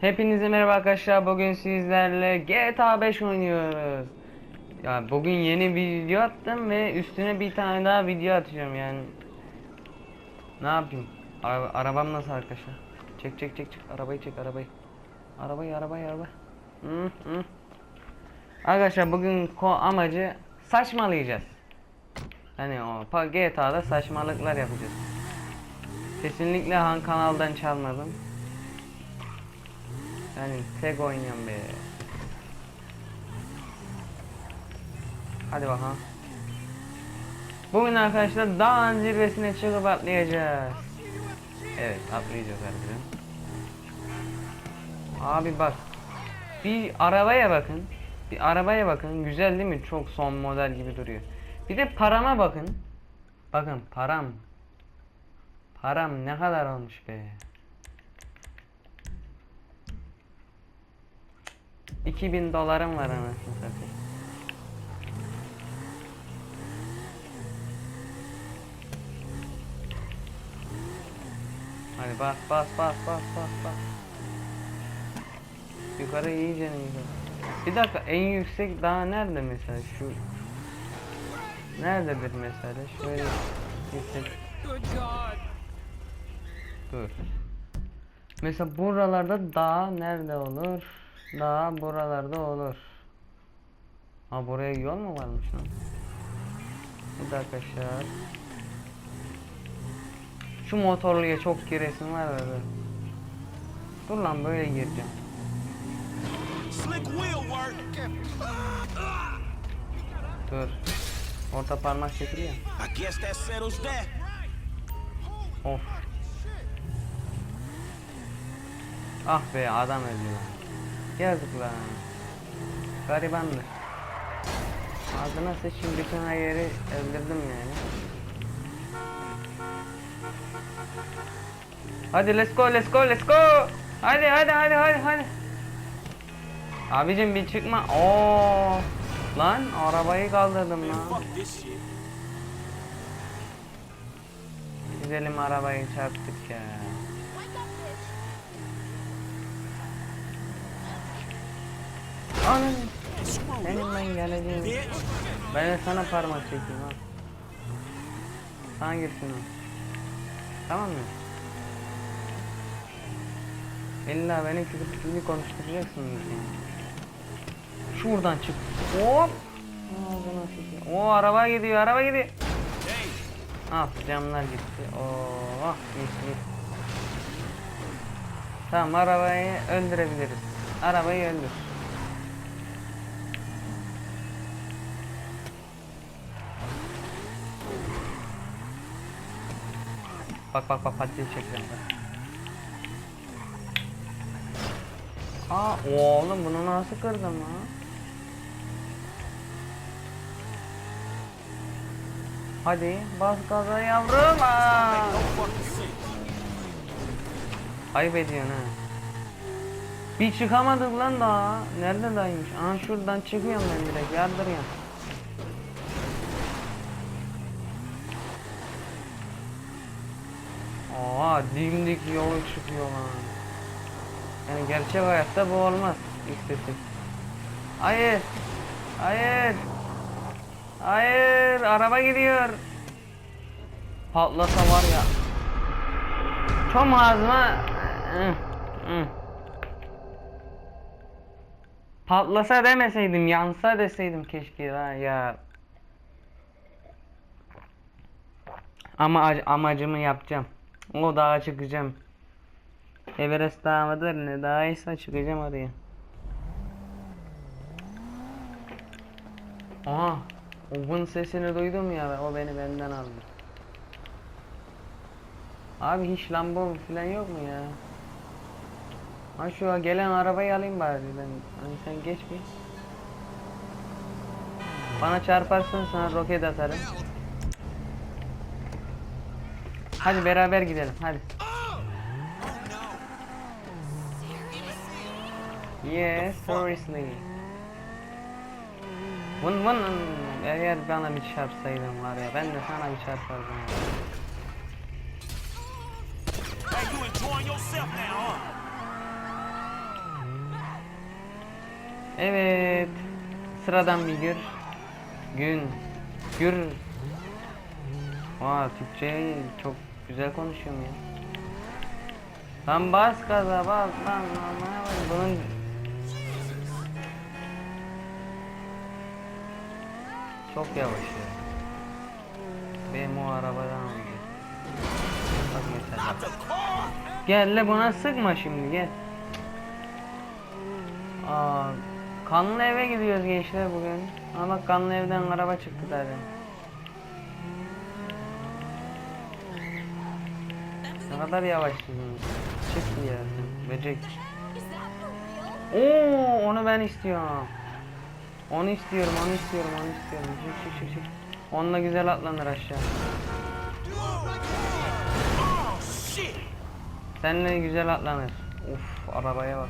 Hepinize merhaba arkadaşlar. Bugün sizlerle GTA 5 oynuyoruz. Ya bugün yeni bir video attım ve üstüne bir tane daha video atacağım yani. Ne yapayım? Ara- arabam nasıl arkadaşlar? Çek çek çek çek arabayı çek arabayı. Arabayı arabayı araba. Hı hı. Arkadaşlar bugün ko amacı saçmalayacağız. Hani o GTA'da saçmalıklar yapacağız. Kesinlikle han kanaldan çalmadım. Yani tek oynuyorum be. Hadi bakalım. Bugün arkadaşlar dağın zirvesine çıkıp atlayacağız. Evet atlayacağız harbiden. Abi bak. Bir arabaya bakın. Bir arabaya bakın. Güzel değil mi? Çok son model gibi duruyor. Bir de parama bakın. Bakın param. Param ne kadar olmuş be. 2000 dolarım var anasını satayım. Hadi bas bas bas bas bas bas. Yukarı iyice yukarı. Bir dakika en yüksek daha nerede mesela şu Nerededir mesela şöyle yüksek Dur Mesela buralarda dağ nerede olur? Dağ buralarda olur. Ha buraya yol mu varmış lan? Bir dakika arkadaşlar. Şu motorluya çok giresim var da. dur. Lan böyle gireceğim. Dur. Orta parmak çekiliyor. Of. Ah be adam öldü lan. Yazık lan. Garibandır. Ağzına sıçayım bütün her yeri öldürdüm yani. Hadi let's go let's go let's go. Hadi hadi hadi hadi hadi. Abicim bir çıkma. Oo. Lan arabayı kaldırdım lan. Güzelim arabayı çarptık ya. Anam. Benim ben geleceğim. Ben de sana parmak çekeyim ha. Sana girsin. Tamam mı? İlla beni küfür küfürlü konuşturacaksınız yani. Şuradan çık. Hop. O araba gidiyor, araba gidiyor. Ah camlar gitti. Oh mis mis. Tamam arabayı öldürebiliriz. Arabayı öldür. Bak bak bak patates çekeceğim bak. Aa oğlum bunu nasıl kırdım ha? Hadi bas gaza yavrum. Sense. Ayıp ediyorsun ha. Bir çıkamadık lan daha. Nerede daymış? Aha şuradan çıkıyorum ben direkt yardırıyorum. Aa dimdik yolu çıkıyor lan. Yani gerçek hayatta bu olmaz. İstesek. Hayır. Hayır. Hayır. Araba gidiyor. Patlasa var ya. Hı, hı. Patlasa demeseydim yansa deseydim keşke ha ya Ama ac- amacımı yapacağım O dağa çıkacağım Everest dağı mıdır ne dağıysa çıkacağım oraya Aha Oğun sesini duydum ya o beni benden aldı Abi hiç lambom falan yok mu ya? Ha şu gelen arabayı alayım bari ben. Hani sen geç bir. Bana çarparsın sana roket atarım. Hadi beraber gidelim hadi. Yes, seriously. Vın vın eğer bana bir çarpsaydın var ya ben de sana bir çarpardım. Evet. Sıradan bir gür. Gün. Gür. Aa Türkçe çok güzel konuşuyorum ya. Lan bas gaza bas lan lan lan. Bunun çok yavaş ya. Benim o arabadan aldı. Bak. Gel le buna sıkma şimdi gel. Aa, kanlı eve gidiyoruz gençler bugün. Ama kanlı evden araba çıktı zaten. Kadar yavaşsınız. Çıktı ya böcek. Oo onu ben istiyorum. Onu istiyorum, onu istiyorum, onu istiyorum. Çık çık çık çık. Onunla güzel atlanır aşağı. Seninle güzel atlanır. Uf arabaya bak.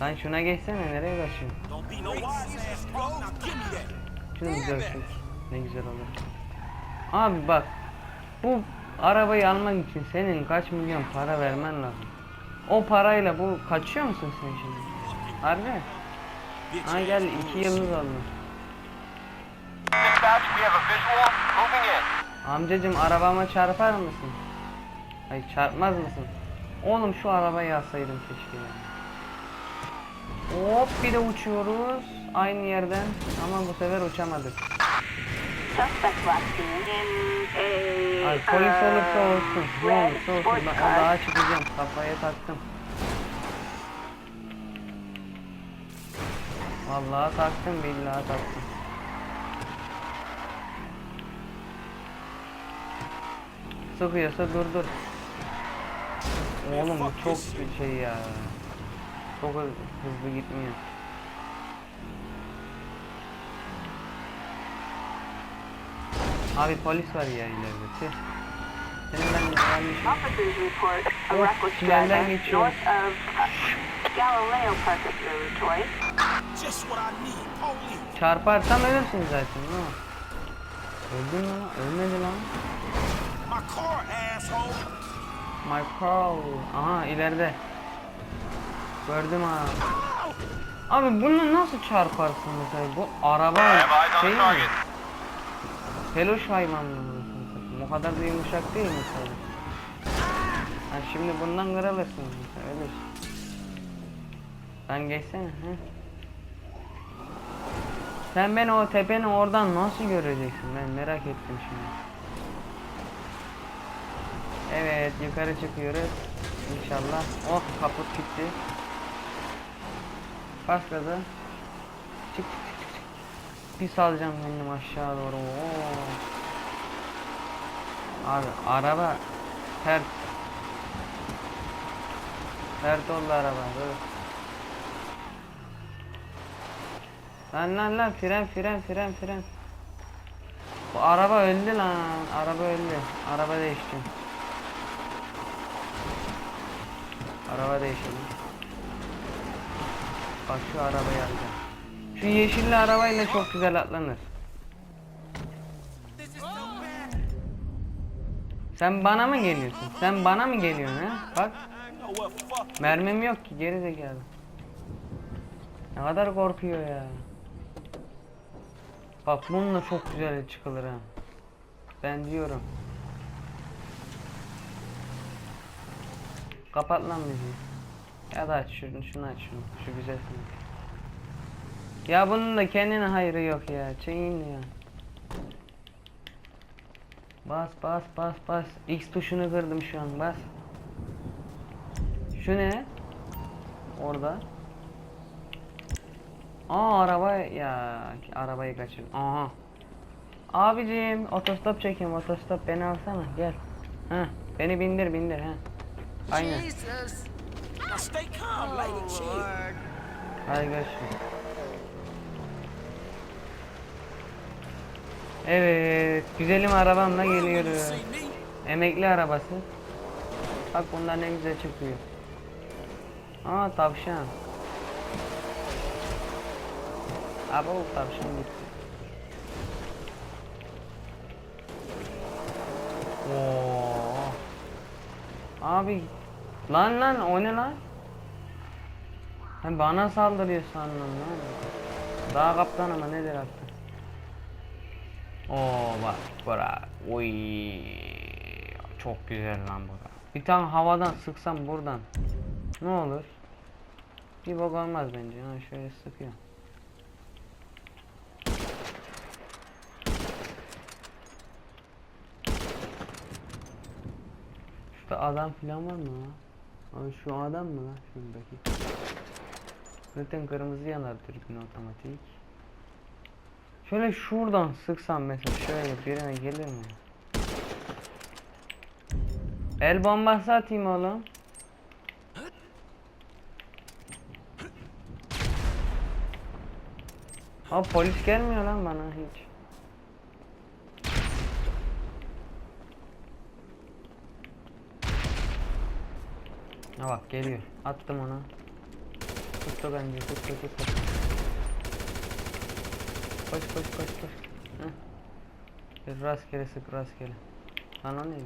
Lan şuna geçsene nereye kaçıyorsun? Şunu güzel sür. Ne güzel olur. Abi bak. Bu arabayı almak için senin kaç milyon para vermen lazım. O parayla bu kaçıyor musun sen şimdi? Harbi? Ha gel iki yıldız almış. Dispatch, we have a visual. Moving in. Amcacım arabama çarpar mısın? Hayır çarpmaz mısın? Oğlum şu arabayı alsaydım keşke ya. Hop bir de uçuyoruz aynı yerden ama bu sefer uçamadık. Suspect last seen in a Ay polis olursa uh, olsun. Ne olursa olsun. Ben dağa çıkacağım. Kafaya taktım. Vallahi taktım billahi taktım. Sıkıyorsa durdur. Oğlum bu çok şey ya. Çok hızlı gitmiyor. Abi polis var ya ileride. Tüh. Senin ben yanlış. Officers report a reckless driver north of Galileo Park Observatory. Just what I need. Police. Çarparsam ölürsün zaten. Ne? Öldün mü? Ölmedi lan. My car, asshole. My Carl. Aha ileride. Gördüm ha. Abi bunu nasıl çarparsın mesela? Bu araba şey mi? Peluş hayvan? O kadar da yumuşak değil mesela. Ha şimdi bundan kırılırsın öyle. Sen geçsene. He? Sen beni o tepenin oradan nasıl göreceksin? Ben merak ettim şimdi. Evet yukarı çıkıyoruz. İnşallah. Oh kaput gitti. Bas gaza. Çık çık Bir salacağım kendim aşağı doğru. Oo. Abi araba ters. Ters oldu araba. Dur. Lan lan lan fren fren fren fren. Bu araba öldü lan. Araba öldü. Araba değişeceğim. Araba değişelim. Bak şu arabayı alacağım. Şu yeşilli arabayla çok güzel atlanır. Sen bana mı geliyorsun? Sen bana mı geliyorsun ha? Bak mermim yok ki geri zekalı. Ne kadar korkuyor ya. Bak bununla çok güzel çıkılır ha. Ben diyorum. Kapat lan müziği. Ya da aç şunu, şunu aç şunu. Şu güzel şunu. Ya bunun da kendine hayrı yok ya. Çeyin ya. Bas bas bas bas. X tuşunu kırdım şu an bas. Şu ne? Orada. Aa araba ya arabayı kaçır. Aha. Abicim otostop çekeyim otostop beni alsana gel. Ha beni bindir bindir ha. Aynen. Hadi görüşürüz. Evet, güzelim arabamla geliyorum. Emekli arabası. Bak bunlar ne güzel çıkıyor. Aa tavşan. Abi o tavşan gitti. Oo. Abi lan lan o ne lan? Ha, bana saldırıyor sandım lan. Daha kaptan ama nedir artık? Oo bak bura. Oy. Çok güzel lan bura. Bir tane havadan sıksam buradan. Ne olur? Bir bok olmaz bence. Ha, şöyle sıkıyor. Şurada adam filan var mı lan? Abi şu adam mı lan şuradaki? Zaten kırmızı yanar Türk'ün otomatik. Şöyle şuradan sıksam mesela şöyle birine gelir mi? El bombası atayım oğlum. Ha polis gelmiyor lan bana hiç. Ha bak geliyor. Attım ona. Tuttu bence. Tuttu tuttu. Koş koş koş koş. Heh. Rastgele sık rastgele. Lan o neydi?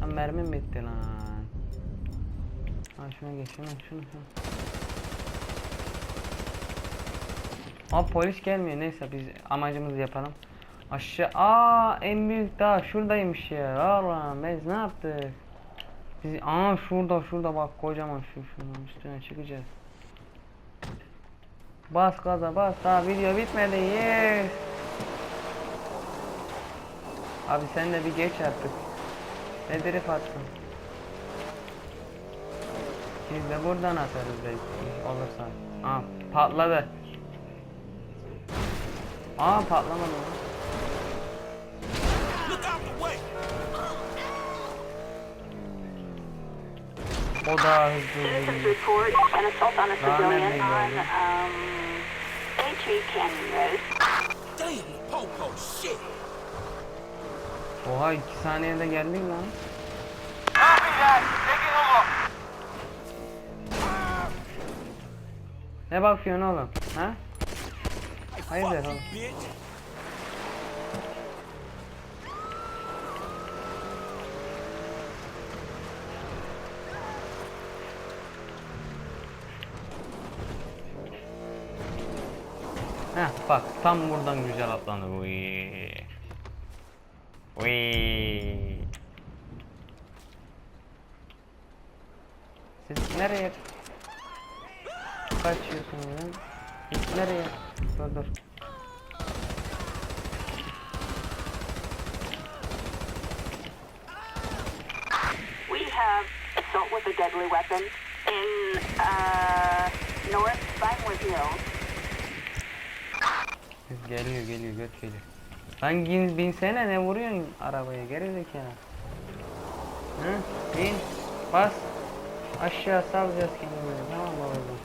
Lan mermim bitti lan. Ha şuna geç şuna şuna şuna. Abi polis gelmiyor neyse biz amacımızı yapalım. Aşağı aa en büyük dağ şuradaymış ya. Allah'ım biz ne yaptık? Biz aa şurada şurada bak kocaman şu şunun üstüne çıkacağız. Bas gaza bas daha video bitmedi yes. Abi sen de bir geç artık. Ne drift attın? Biz de buradan atarız belki olursa. Aa patladı. Aa patlamadı? Look out the way. O da hızlı geliyor. Daha ne Oha 2 saniyede geldik lan. Ne bakıyorsun oğlum? Ha? Hayırdır oğlum? Heh bak tam buradan güzel atlandı. Uy. Uy. Siz nereye kaçıyorsunuz lan? Siz nereye? Dur dur. We have assault with a deadly weapon in uh, North Vinewood Hills. Geliyor geliyor göt geliyor. Lan bin, binsene ne vuruyorsun arabaya geri zekalı. Hı? Bin. Bas. Aşağı salacağız kendimizi tamam babacığım?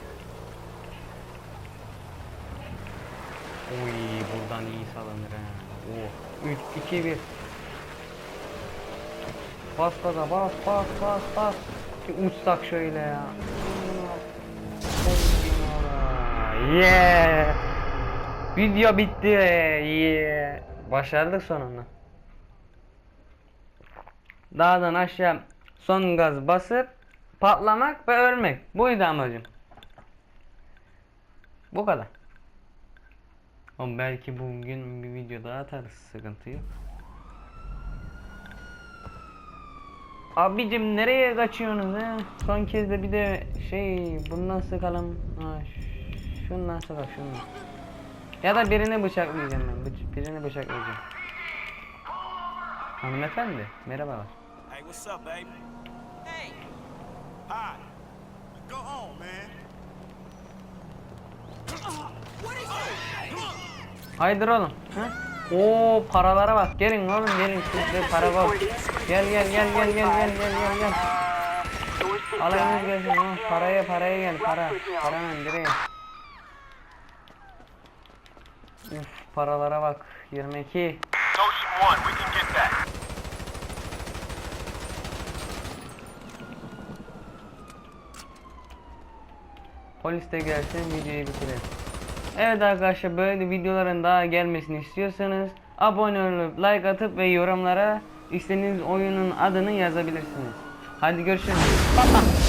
Oy buradan iyi salınır ha. Oh. 3 2 1 Bas gaza bas bas bas bas. Bir uçsak şöyle ya. Yeah. Video bitti. Yeah. Başardık sonunda. Dağdan aşağı son gaz basıp patlamak ve ölmek. Buydu amacım. Bu kadar. Ama belki bugün bir video daha atarız. Sıkıntı yok. Abicim nereye kaçıyorsunuz he? Son kez de bir de şey bundan sıkalım. Ha, şundan sıkalım şundan. Ya da birini bıçaklayacağım ben. Bıç- birini bıçaklayacağım. Hanımefendi merhabalar. Hey, what's up, baby? Hey. Hi. Go on, man. Haydır oğlum. Ha? Oo paralara bak. Gelin oğlum gelin sizde para var. Gel gel gel gel gel gel gel gel gel. Alayınız gelsin ha. Paraya paraya gel para. Paranın direği. Uf paralara bak. 22. Ocean 1, we can get that. Polis de gelsin videoyu bitirelim. Evet arkadaşlar böyle videoların daha gelmesini istiyorsanız abone olup like atıp ve yorumlara istediğiniz oyunun adını yazabilirsiniz. Hadi görüşürüz.